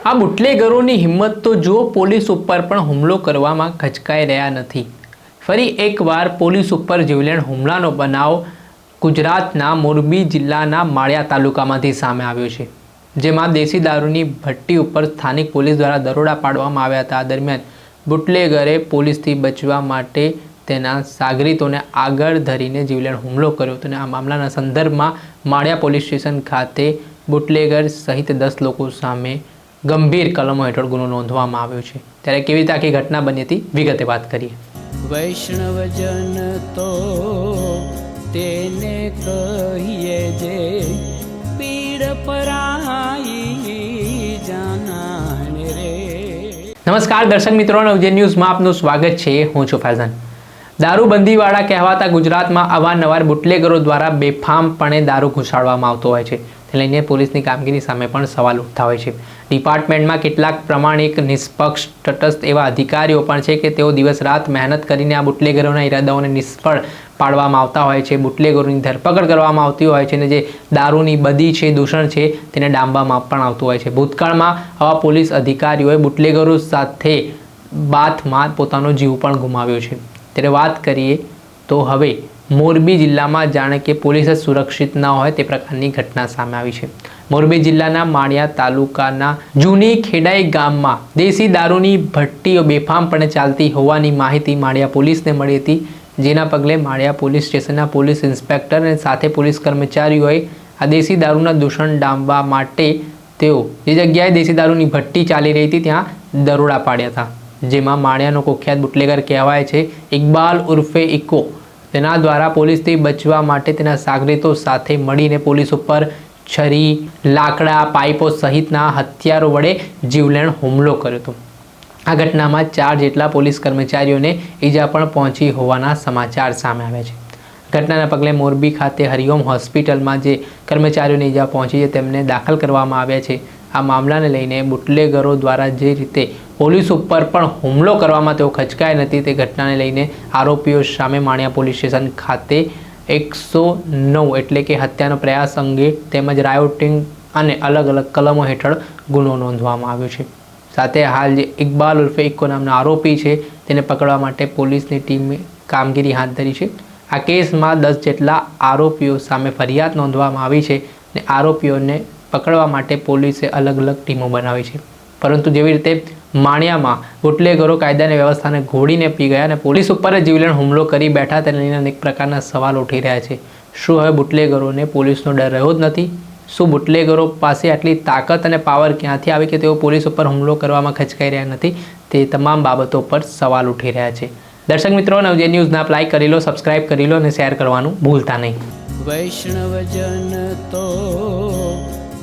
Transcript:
આ બુટલેગરોની હિંમત તો જુઓ, પોલીસ ઉપર પણ હુમલો કરવામાં ખચકાઈ રહ્યા નથી. ફરી એકવાર પોલીસ ઉપર જીવલેણ હુમલાનો બનાવ ગુજરાતના મોરબી જિલ્લાના માળિયા તાલુકામાંથી સામે આવ્યો છે, જેમાં દેશી દારૂની ભટ્ટી ઉપર સ્થાનિક પોલીસ દ્વારા દરોડા પાડવામાં આવ્યા હતા. દરમિયાન બુટલેગરે પોલીસથી બચવા માટે તેના સાગરીતોને આગળ ધરીને જીવલેણ હુમલો કર્યો હતો અને આ મામલાના સંદર્ભમાં માળિયા પોલીસ સ્ટેશન ખાતે બુટલેગર સહિત દસ લોકો સામે ગંભીર કલમો હેઠળ ગુનો નોંધવામાં આવ્યો છે. ત્યારે કેવી રીતે આખી ઘટના બની હતી વિગતે વાત કરીએ. વૈષ્ણવજન તો તેને કહીએ જે પીડ પરાઈ જાનાને રે. નમસ્કાર દર્શક મિત્રો નવજે ન્યૂઝમાં આપનું સ્વાગત છે હું છું ફૈઝાન. દારૂબંધીવાળા કહેવાતા ગુજરાતમાં અવારનવાર બુટલેગરો દ્વારા બેફામપણે દારૂ ઘુસાડવામાં આવતો હોય છે. તે લઈને પોલીસની કામગીરી સામે પણ સવાલ ઉઠતા હોય છે. ડિપાર્ટમેન્ટમાં કેટલાક પ્રમાણિક નિષ્પક્ષ તટસ્થ એવા અધિકારીઓ પણ છે કે તેઓ દિવસ રાત મહેનત કરીને આ બુટલેગરોના ઈરાદાઓને નિષ્ફળ પાડવામાં આવતા હોય છે. બુટલેગરોની ધરપકડ કરવામાં આવતી હોય છે અને જે દારૂની બદી છે, દૂષણ છે, તેને ડામવામાં પણ આવતું હોય છે. ભૂતકાળમાં આવા પોલીસ અધિકારીઓએ બુટલેગરો સાથે બાથમાં પોતાનો જીવ પણ ગુમાવ્યો છે. ત્યારે વાત કરીએ તો હવે મોરબી જિલ્લામાં જાણે કે પોલીસ જ સુરક્ષિત ન હોય તે પ્રકારની ઘટના સામે આવી છે. મોરબી જિલ્લાના માળિયા તાલુકાના જૂની ખેડાઈ ગામમાં દેશી દારૂની ભટ્ટીઓ બેફામપણે ચાલતી હોવાની માહિતી માળિયા પોલીસને મળી હતી, જેના પગલે માળિયા પોલીસ સ્ટેશનના પોલીસ ઇન્સ્પેક્ટર અને સાથે પોલીસ કર્મચારીઓએ આ દેશી દારૂના દૂષણ ડામવા માટે તેઓ જે જગ્યાએ દેશી દારૂની ભઠ્ઠી ચાલી રહી હતી ત્યાં દરોડા પાડ્યા હતા. જેમાં માળિયાનો કુખ્યાત બુટલેગર કહેવાય છે, ઇકબાલ ઉર્ફે ઇકો. તેના દ્વારા પોલીસથી બચવા માટે તેના સાગરીતો સાથે મળીને પોલીસ ઉપર છરી, લાકડા, પાઇપો સહિતના હથિયારો વડે જીવલેણ હુમલો કર્યો હતો. આ ઘટનામાં ચાર જેટલા પોલીસ કર્મચારીઓને ઈજા પણ પહોંચી હોવાના સમાચાર સામે આવ્યા છે. ઘટનાના પગલે મોરબી ખાતે હરિઓમ હોસ્પિટલમાં જે કર્મચારીઓને ઈજા પહોંચી છે, તેમને દાખલ કરવામાં આવ્યા છે. આ મામલાને લઈને બુટલેગરો દ્વારા જે રીતે પોલીસ ઉપર પણ હુમલો કરવામાં તેઓ ખચકાયા નથી, તે ઘટનાને લઈને આરોપીઓ સામે માણિયા પોલીસ સ્ટેશન ખાતે એકસો નવ એટલે કે હત્યાનો પ્રયાસ અંગે તેમજ રાયોટિંગ અને અલગ અલગ કલમો હેઠળ ગુનો નોંધવામાં આવ્યો છે. સાથે હાલ જે ઇકબાલ ઉર્ફે ઇક્કો નામના આરોપી છે, તેને પકડવા માટે પોલીસની ટીમે કામગીરી હાથ ધરી છે. આ કેસમાં દસ જેટલા આરોપીઓ સામે ફરિયાદ નોંધવામાં આવી છે અને આરોપીઓને પકડવા માટે પોલીસે અલગ અલગ ટીમો બનાવી છે. પરંતુ જેવી રીતે માણિયામાં બુટલેગરો કાયદાની વ્યવસ્થાને ઘોડીને પી ગયા અને પોલીસ ઉપર જ જીવલેણ હુમલો કરી બેઠા તેને લઈને અનેક પ્રકારના સવાલ ઉઠી રહ્યા છે. શું હવે બુટલેગરોને પોલીસનો ડર રહ્યો જ નથી? શું બુટલેગરો પાસે આટલી તાકાત અને પાવર ક્યાંથી આવી કે તેઓ પોલીસ ઉપર હુમલો કરવામાં ખચકાઈ રહ્યા નથી? તે તમામ બાબતો પર સવાલ ઉઠી રહ્યા છે. દર્શક મિત્રો, નવજે ન્યૂઝને આપ લાઈક કરી લો, સબસ્ક્રાઇબ કરી લો અને શેર કરવાનું ભૂલતા નહીં. વૈષ્ણવજન તો